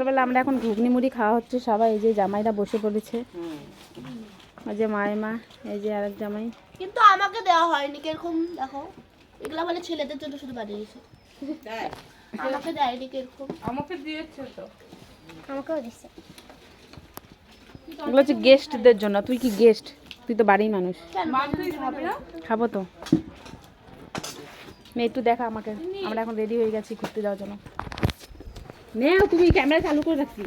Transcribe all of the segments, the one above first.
সকালবেলা আমরা এখন ঘুগনি মুড়ি খাওয়া হচ্ছে সবাই এই যে জামাইরা বসে পড়েছে। ওই যে মায়ের মা এই যে আরেক জামাই। কিন্তু আমাকে দেওয়া হয়নি কীরকম দেখো। এগুলা মানে ছেলেদের জন্য শুধু বানিয়েছে আমাকে দেয়নি কীরকম। আমাকে দিয়েছে তো। আমাকেও দিচ্ছে এগুলো হচ্ছে গেস্টদের জন্য। তুই কি গেস্ট তুই তো বাড়ির মানুষ। খাবি না? খাব তো। নে একটু দেখা আমাকে। আমরা এখন রেডি হয়ে গেছি ঘুরতে যাওয়ার জন্য। নে তুমি ক্যামেরা চালু করে রাখছি।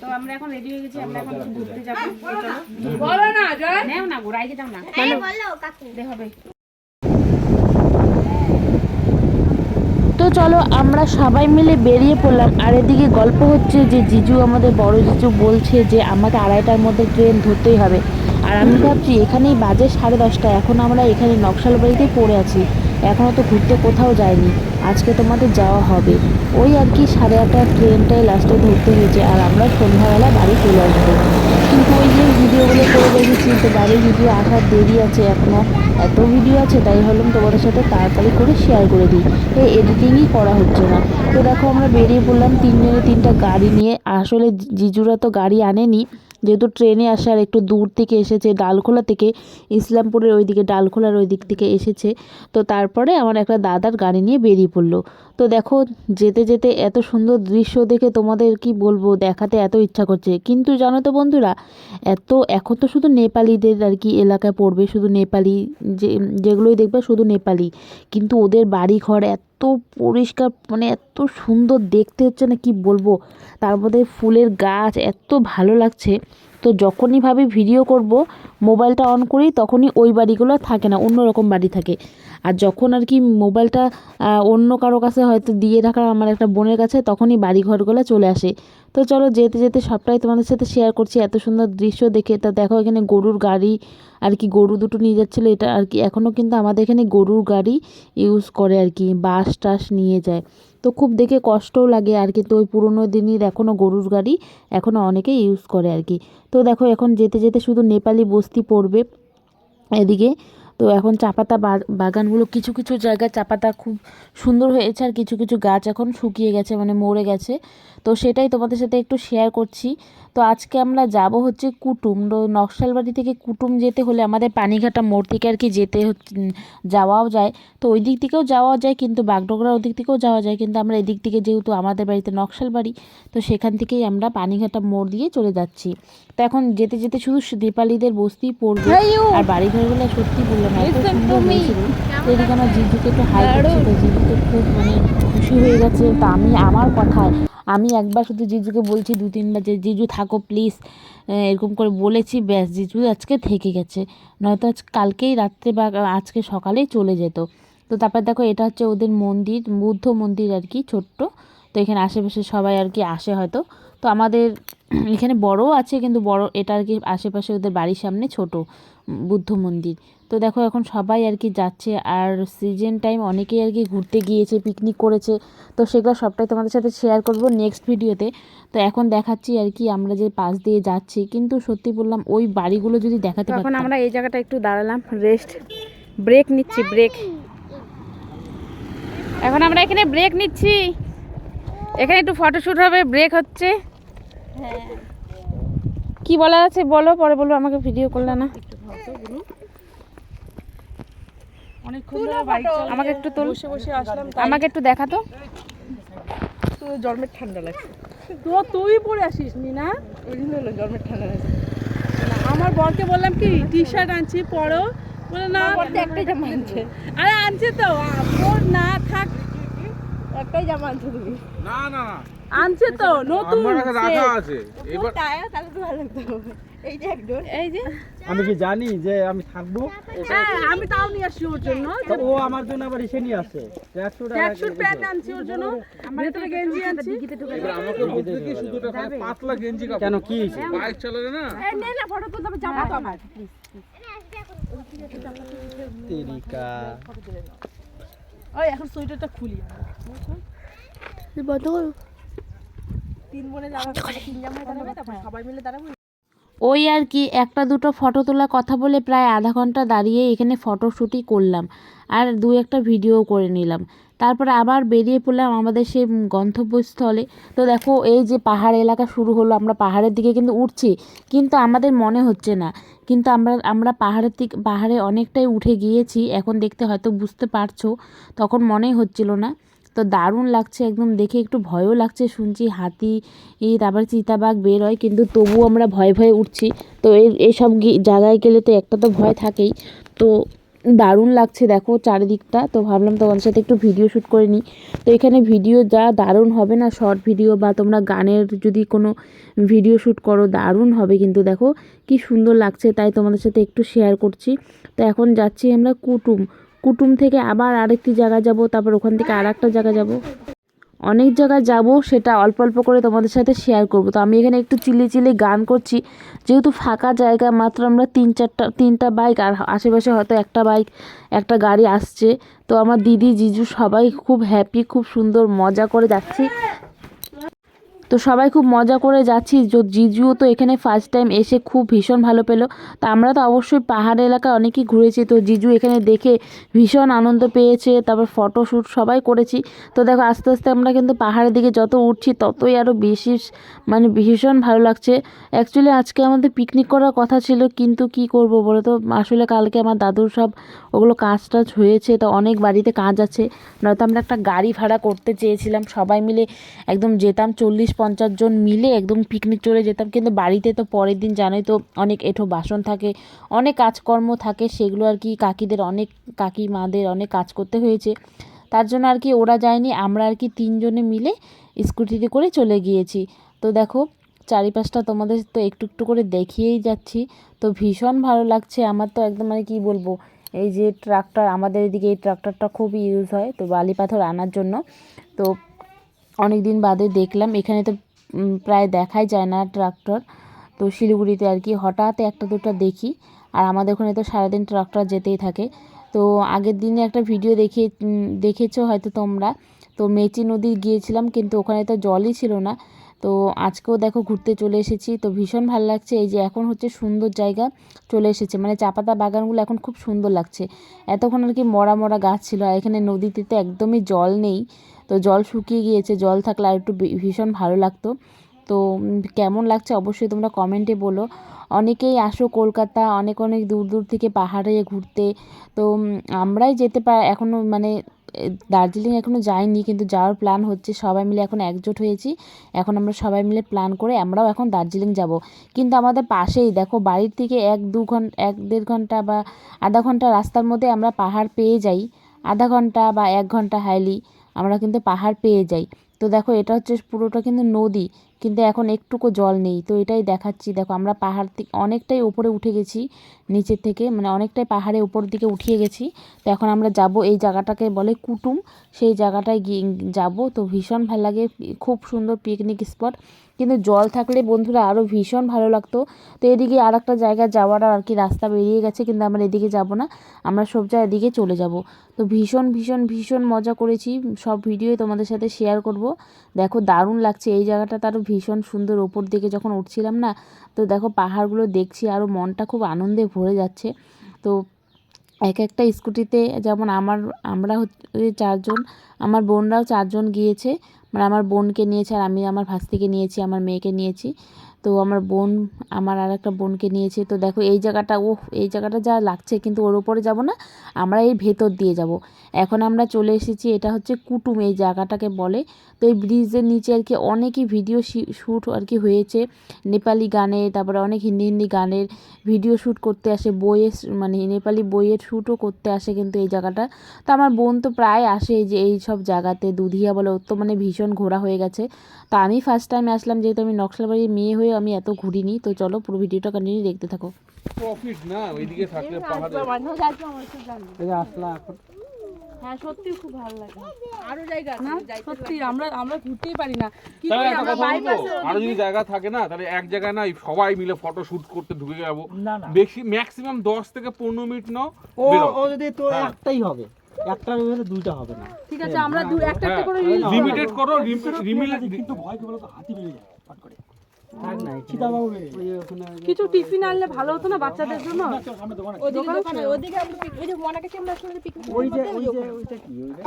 তো আমরা এখন রেডি হয়ে গেছি আমরা এখন ঘুরতে যাব। চলো। বলো না জয়। নেও না যাও না। বলো কাকু। দে হবে। তো চলো আমরা সবাই মিলে বেরিয়ে পড়লাম। আর এদিকে গল্প হচ্ছে যে জিজু আমাদের বড় জিজু বলছে যে আমাকে আড়াইটার মধ্যে ট্রেন ধরতেই হবে। আর আমি ভাবছি এখানেই বাজে সাড়ে দশটা এখন আমরা এখানে নকশাল বাড়িতেই পড়ে আছি। এখনও তো ঘুরতে কোথাও যাইনি। আজকে তোমাদের যাওয়া হবে। ওই আর কি সাড়ে আটটার ট্রেনটাই লাস্টে ধরতে হয়েছে আর আমরা সন্ধ্যাবেলা বাড়ি চলে আসব। কিন্তু ওই যে ভিডিওগুলো করে রেখেছি তো বাড়ির ভিডিও আসার দেরি আছে এখনও এত ভিডিও আছে, তাই ভাবলাম তোমাদের সাথে তাড়াতাড়ি করে শেয়ার করে দিই। এই এডিটিংই করা হচ্ছে না। তো দেখো আমরা বেরিয়ে পড়লাম, তিনজনে তিনটা গাড়ি নিয়ে। আসলে জিজুরা তো গাড়ি আনেনি যেহেতু ট্রেনে আসার একটু দূর থেকে এসেছে, ডালখোলা থেকে, ইসলামপুরের ওই দিকে ডালখোলার ওই দিক থেকে এসেছে। তো তারপরে আমার একটা দাদার গাড়ি নিয়ে বেরিয়ে পড়ল। তো দেখো, যেতে যেতে এত সুন্দর দৃশ্য দেখে তোমাদের কি বলব, দেখাতে এত ইচ্ছা করছে। কিন্তু জানো তো বন্ধুরা, এত, এখন তো শুধু নেপালিদের আর কি এলাকায় পড়বে, শুধু নেপালি যে, যেগুলোই দেখবে শুধু নেপালি। কিন্তু ওদের বাড়ি ঘর এত পরিষ্কার মানে এত সুন্দর দেখতে হচ্ছে না কি বলব? তার মধ্যে ফুলের গাছ, এত ভালো লাগছে। তো যখনই ভাবি ভিডিও করব মোবাইলটা অন করি, তখনই ওই বাড়িগুলো থাকে না, অন্য রকম বাড়ি থাকে। আর যখন আর কি মোবাইলটা অন্য কারও কাছে হয়তো দিয়ে রাখা আমার একটা বোনের কাছে, তখনই বাড়ি ঘরগুলো চলে আসে। তো চলো যেতে যেতে সবটাই তোমাদের সাথে শেয়ার করছি। এত সুন্দর দৃশ্য দেখে, তা দেখো এখানে গরুর গাড়ি আর কি গরু দুটো নিয়ে যাচ্ছিল। এটা আর কি এখনও কিন্তু আমাদের এখানে গরুর গাড়ি ইউজ করে আর কি, বাস টাস নিয়ে যায়। তো খুব দেখে কষ্টও লাগে আর কি। তো ওই পুরোনো দিনের এখনও গরুর গাড়ি এখনও অনেকে ইউজ করে আর কি। তো দেখো এখন যেতে যেতে শুধু নেপালি বস্তি পড়বে এদিকে। তো এখন চাপাতা বাগানগুলো কিছু কিছু জায়গায় চাপাতা খুব সুন্দর হয়েছে আর কিছু কিছু গাছ এখন শুকিয়ে গেছে মানে মরে গেছে। তো সেটাই তোমাদের সাথে একটু শেয়ার করছি। তো আজকে আমরা যাব হচ্ছে কুটুম। নকশালবাড়ি থেকে কুটুম যেতে হলে আমাদের পানিঘাটা মোড় থেকে আর কি যেতে যাওয়াও যায়। তো ওই দিক থেকেও যাওয়া যায় কিন্তু বাগডোগরা ওদিক থেকেও যাওয়া যায়। কিন্তু আমরা এদিক থেকে যেহেতু আমাদের বাড়িতে নকশাল বাড়ি তো সেখান থেকেই আমরা পানিঘাটা মোড় দিয়ে চলে যাচ্ছি। তো এখন যেতে যেতে শুধু দীপালিদের বস্তি পড়বে। আর বাড়ি ঘরগুলো সত্যি বললাম এত সুন্দর হয়েছিল এদিকে আমার জিজুকে একটু হাই করছি তো জিজু খুব মানে খুশি হয়ে গেছে। তা আমি আমার কথায় আমি একবার শুধু জিজুকে বলছি, দু তিনবার যে, জিজু, থাকো প্লিজ এরকম করে বলেছি, ব্যাস, জিজু আজকে থেকে গেছে। নয়তো আজ কালকেই রাত্রে বা, আজকে সকালেই চলে যেত। তো তারপর দেখো, এটা হচ্ছে ওদের মন্দির, বুদ্ধ মন্দির আর কি, ছোট্ট। তো এখানে আশেপাশে সবাই আর কি আসে হয়তো। তো আমাদের এখানে বড়ও আছে, কিন্তু বড়, এটা আর কি আশেপাশে ওদের বাড়ির সামনে ছোট বুদ্ধ মন্দির। তো দেখো এখন সবাই আর কি যাচ্ছে আর সিজন টাইম অনেকেই আর কি ঘুরতে গিয়েছে পিকনিক করেছে। তো সেগুলো সবটাই তোমাদের সাথে শেয়ার করব নেক্সট ভিডিওতে তো এখন দেখাচ্ছি আর কি আমরা যে পাশ দিয়ে যাচ্ছি। কিন্তু সত্যি বললাম ওই বাড়িগুলো যদি দেখাতে পারতাম। আমরা এই জায়গাটা একটু দাঁড়ালাম রেস্ট ব্রেক নিচ্ছি ব্রেক এখন আমরা এখানে ব্রেক নিচ্ছি। এখানে একটু ফটোশ্যুট হবে ব্রেক হচ্ছে। কি বলার আছে বলো পরে বলো আমাকে ভিডিও করলে না। অনেকক্ষণ ধরে বাইক আমাকে একটু তোল বসে বসে আসলাম আমাকে একটু দেখা তো। জন্মের ঠান্ডা লাগছে। তো তুই পরে আসিস নি না ওই জন্য হলো জন্মের ঠান্ডা লাগছে। আমার বরকে বললাম কি টি শার্ট আনছি পরো। বলে না একটাই জামা আনছে। আরে আনছে তো। না থাক। একটাই জামা আনছে তুমি। না না না। আনছে তো নতুন আমার কাছে রাখা আছে। এবার এই যে আমি কি জানি যে আমি থাকব? হ্যাঁ আমি তাও নিয়ে আসছি ওর জন্য। তো ও আমার জন্য আবার এসে নিয়ে আসে। আর ট্র্যাকস্যুট প্যান্ট আনছি ওর জন্য। ভেতরে গেঞ্জি আনছি। এবার আমাকে বলতে কি শুধু একটা পাতলা গেঞ্জি কাপড়। কেন কি বাইক চালালে না? নে না ফটো তুলতে হবে জামা তো আমার। তেরিকা। ওই এখন সোয়েটারটা খুলি। বন্ধ করো। তিন বোনে জামা তিন জামা দাঁড়াবে তারপর সবাই মিলে দাঁড়াবো। ওই আর কি একটা দুটো ফটো তোলা কথা বলে প্রায় আধা ঘণ্টা দাঁড়িয়ে এখানে ফটোশ্যুটই করলাম আর দু একটা ভিডিও করে নিলাম। তারপরে আবার বেরিয়ে পড়লাম আমাদের সেই গন্তব্যস্থলে। তো দেখো এই যে পাহাড় এলাকা শুরু হলো আমরা পাহাড়ের দিকে কিন্তু উঠছি কিন্তু আমাদের মনে হচ্ছে না। কিন্তু আমরা আমরা পাহাড়ের দিক পাহাড়ে অনেকটাই উঠে গিয়েছি এখন দেখতে হয়তো বুঝতে পারছ তখন মনেই হচ্ছিল না। তো দারুণ লাগছে, একদম দেখে একটু ভয়ও লাগছে, শুনছি হাতি তারপর চিতাবাঘ বের হয়, কিন্তু তবুও আমরা ভয়ে ভয়ে উঠছি। তো গি- জায়গায় গেলে তো একটা তো ভয় থাকেই। তো দারুণ লাগছে দেখো চারিদিকটা, তো ভাবলাম তোমাদের সাথে একটু ভিডিও শ্যুট করে নিই। তো এখানে ভিডিও যা দারুণ হবে না, শর্ট ভিডিও বা তোমরা গানের যদি কোনো ভিডিও শ্যুট করো, দারুণ হবে কিন্তু দেখো, কি সুন্দর লাগছে, তাই তোমাদের সাথে একটু শেয়ার করছি। তো এখন যাচ্ছি আমরা কুটুম। কুটুম থেকে আবার আরেকটি জায়গা যাব, তারপর ওখান থেকে আর একটা জায়গা যাব। অনেক জায়গায় যাব, সেটা অল্প অল্প করে তোমাদের সাথে শেয়ার করব। তো আমি এখানে একটু চিলি চিলি গান করছি। যেহেতু ফাঁকা জায়গা মাত্র আমরা তিন চারটা, তিনটা বাইক আর আশেপাশে হয়তো একটা বাইক একটা গাড়ি আসছে। তো আমার দিদি, জিজু সবাই খুব হ্যাপি খুব সুন্দর মজা করে যাচ্ছি। তো সবাই খুব মজা করে যাচ্ছি। জিজুও তো এখানে ফার্স্ট টাইম এসে খুব ভীষণ ভালো পেল। তো আমরা তো অবশ্যই পাহাড় এলাকায় অনেকেই ঘুরেছি। তো জিজু এখানে দেখে ভীষণ আনন্দ পেয়েছে। তারপর ফটোশ্যুট সবাই করেছি। তো দেখো, আস্তে আস্তে আমরা কিন্তু পাহাড়ের দিকে যত উঠছি, ততই আরও বেশি মানে ভীষণ ভালো লাগছে। অ্যাকচুয়ালি আজকে আমাদের পিকনিক করার কথা ছিল, কিন্তু কি করব বলো তো? আসলে কালকে আমার দাদুর সব ওগুলো কাজ টাজ হয়েছে, তো অনেক বাড়িতে কাজ আছে। নয়তো আমরা একটা গাড়ি ভাড়া করতে চেয়েছিলাম। সবাই মিলে একদম যেতাম চল্লিশ পঞ্চাশ জন মিলে একদম পিকনিক চলে যেতাম। কিন্তু বাড়িতে তো পরের দিন জানোই তো অনেক এঁঠো বাসন থাকে, অনেক কাজকর্ম থাকে, সেগুলো আর কি কাকিদের অনেক কাকি মাদের অনেক কাজ করতে হয়েছে। তার জন্য আর কি ওরা যায়নি, আমরা আর কি তিনজনে মিলে স্কুটিতে করে চলে গিয়েছি। তো দেখো, চারিপাশটা তোমাদের তো একটু একটু করে দেখিয়েই যাচ্ছি। তো ভীষণ ভালো লাগছে, আমার তো একদম মানে কী বলব, এই যে ট্রাক্টর, আমাদের এদিকে এই ট্রাক্টরটা খুবই ইউজ হয়, তো বালি পাথর আনার জন্য। তো অনেক দিন বাদে দেখলাম, এখানে তো প্রায় দেখাই যায় না ট্রাক্টর। তো শিলিগুড়িতে আর কি হঠাৎ একটা দুটো দেখি, আর আমাদের ওখানে তো সারাদিন ট্রাক্টর যেতেই থাকে। তো আগের দিনে একটা ভিডিও দেখে দেখেছ হয়তো তোমরা? তো মেচি নদী গিয়েছিলাম, কিন্তু ওখানে তো জলই ছিল না। তো আজকেও দেখো ঘুরতে চলে এসেছি, তো ভীষণ ভালো লাগছে। এই যে এখন হচ্ছে সুন্দর জায়গা চলে এসেছে মানে চাপাতা বাগানগুলো এখন খুব সুন্দর লাগছে। এতক্ষণ আর কি মরা মরা গাছ ছিল, আর এখানে নদীতে তো একদমই জল নেই। তো জল শুকিয়ে গিয়েছে, জল থাকলে আর একটু ভীষণ ভালো লাগতো। তো কেমন লাগছে অবশ্যই তোমরা কমেন্টে বলো। অনেকেই আসো কলকাতা, অনেক অনেক দূর দূর থেকে পাহাড়ে ঘুরতে। তো আমরাই যেতে পার এখনও মানে দার্জিলিং এখনও যাইনি, কিন্তু যাওয়ার প্ল্যান হচ্ছে। সবাই মিলে এখন একজোট হয়েছি। এখন আমরা সবাই মিলে প্ল্যান করে আমরাও এখন দার্জিলিং যাব। কিন্তু আমাদের পাশেই দেখো, বাড়ির থেকে এক দু ঘণ্টা এক দেড় ঘণ্টা বা আধা ঘণ্টা রাস্তার মধ্যে আমরা পাহাড় পেয়ে যাই। আধা ঘণ্টা বা এক ঘণ্টা হাইলি। আমরা কিন্তু পাহাড় পেয়ে যাই। তো দেখো এটা হচ্ছে পুরোটা কিন্তু নদী, কিন্তু এখন একটুকু জল নেই। তো এটাই দেখাচ্ছি। দেখো আমরা পাহাড় থেকে অনেকটাই উপরে উঠে গেছি, নিচের থেকে মানে অনেকটাই পাহাড়ে উপর দিকে উঠিয়ে গেছি। তো এখন আমরা যাব এই জায়গাটাকে বলে কুটুম। সেই জায়গাটায় গিয়ে যাব। তো ভীষণ ভালো লাগে, খুব সুন্দর পিকনিক স্পট কিন্তু জল থাকলে বন্ধুরা আরও ভীষণ ভালো লাগতো। তো এদিকে আর একটা জায়গা যাওয়ার আর কি রাস্তা বেরিয়ে গেছে, কিন্তু আমরা এদিকে যাব না। আমরা সোজা এদিকে চলে যাব। তো ভীষণ ভীষণ ভীষণ মজা করেছি। সব ভিডিওই তোমাদের সাথে শেয়ার করব। দেখো দারুণ লাগছে। এই জায়গাটা তারও ভীষণ সুন্দর। ওপর দিকে যখন উঠছিলাম না, তো দেখো পাহাড়গুলো দেখছি আরও মনটা খুব আনন্দে ভরে যাচ্ছে। তো এক একটা স্কুটিতে যেমন আমার, আমরা চারজন, আমার বোনরাও চারজন গিয়েছে। মানে আমার বোনকে নিয়েছে আর আমি আমার ভাস্তিকে নিয়েছি আমার মেয়েকে নিয়েছি। তো আমার বোন, আমার আর একটা বোনকে নিয়েছে। তো দেখো, এই জায়গাটা ও এই জায়গাটা যা লাগছে কিন্তু ওর উপরে যাব না, আমরা এই ভেতর দিয়ে যাব। এখন আমরা চলে এসেছি, এটা হচ্ছে কুটুম এই জায়গাটাকে বলে। তো এই ব্রিজের নিচে আর কি অনেকই ভিডিও শ্যুট আর কি হয়েছে। নেপালি গানে, তারপরে অনেক হিন্দি হিন্দি গানের ভিডিও শ্যুট করতে আসে, বইয়ের মানে নেপালি বইয়ের শ্যুটও করতে আসে কিন্তু এই জায়গাটা। তো আমার বোন তো প্রায় আসে যে, এই সব জায়গাতে। দুধিয়া বলে, ওর তো মানে ভীষণ ঘোরা হয়ে গেছে। তো আমি ফার্স্ট টাইম আসলাম, যেহেতু আমি নকশালবাড়ির মেয়ে হয়ে আমি এত ঘুরিনি তো চলো পুরো ভিডিওটা কন্টিনিউ দেখতে থাকো। প্রফিট না ওইদিকে থাকলে পাহাড়ে এই আসলা এখন। হ্যাঁ সত্যি খুব ভালো লাগে। আরও জায়গা না সত্যি আমরা আমরা ঘুরতেই পারি না। কি তাহলে একটা আমরা কথা বলব বাইপাসে আরও যদি জায়গা থাকে না তাহলে এক জায়গায় না সবাই মিলে ফটো শুট করতে ঢুকে যাব। না না। বেশি ম্যাক্সিমাম দশ থেকে পনেরো মিনিট নাও ও ও যদি তো হ্যাঁ। একটাই হবে একটার ভিতরে দুইটা হবে না। ঠিক আছে আমরা দু একটা একটা হ্যাঁ। করে লিমিটেড করো লিমিটেড কিন্তু ভয় কি বলতো হাতি বেরিয়ে যায়। করে থাক কিছু টিফিন আনলে ভালো হতো না বাচ্চাদের জন্য? ওই যে ওই যে ওইটা কি? ওইটা?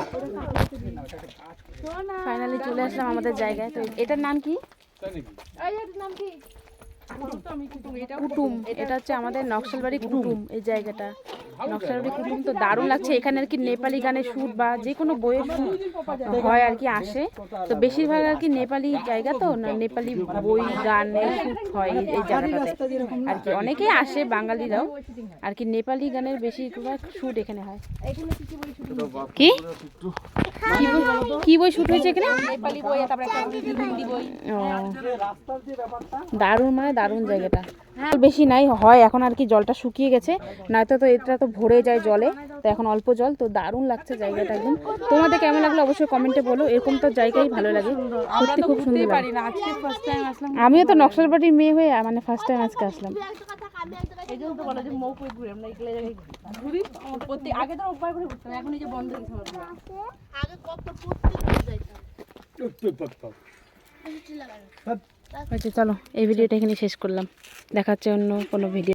ফাইনালি চলে আসলাম আমাদের জায়গায় তো এটার নাম কি? কুটুম এটা হচ্ছে আমাদের নকশালবাড়ি কুটুম এই জায়গাটা। নকশালবাড়ি কুটুম তো দারুণ লাগছে এখানে আর কি নেপালি গানের শ্যুট বা যে কোনো বইয়ের শ্যুট হয় আর কি আসে তো বেশিরভাগ আর কি নেপালি জায়গা তো না নেপালি বই গানের শ্যুট হয় এই- জায়গাটাতে আর কি অনেকেই আসে বাঙালিরাও আর কি নেপালি গানের বেশিরভাগ শ্যুট এখানে হয় কি কি বই- কি বই শ্যুট হয়েছে এখানে নেপালি বই তারপরে হিন্দি বই দারুণ মানে দারুণ জায়গাটা বেশি নাই হয় এখন আর কি জলটা শুকিয়ে গেছে নয়তো তো এটা তো ভরে যায় জলে তো এখন অল্প জল তো দারুণ লাগছে জায়গাটা একদম। তোমাদের কেমন লাগল অবশ্যই কমেন্টে বলো এরকম তো জায়গাই ভালো লাগে। সত্যি খুব সুন্দর লাগে। পারি না আজকে ফার্স্ট টাইম আসলাম আমিও তো নকশালবাড়ির মেয়ে হয়ে মানে ফার্স্ট টাইম আজকে আসলাম। না। আচ্ছা চলো এই ভিডিওটা এখানে শেষ করলাম। দেখা হচ্ছে অন্য কোনো ভিডিও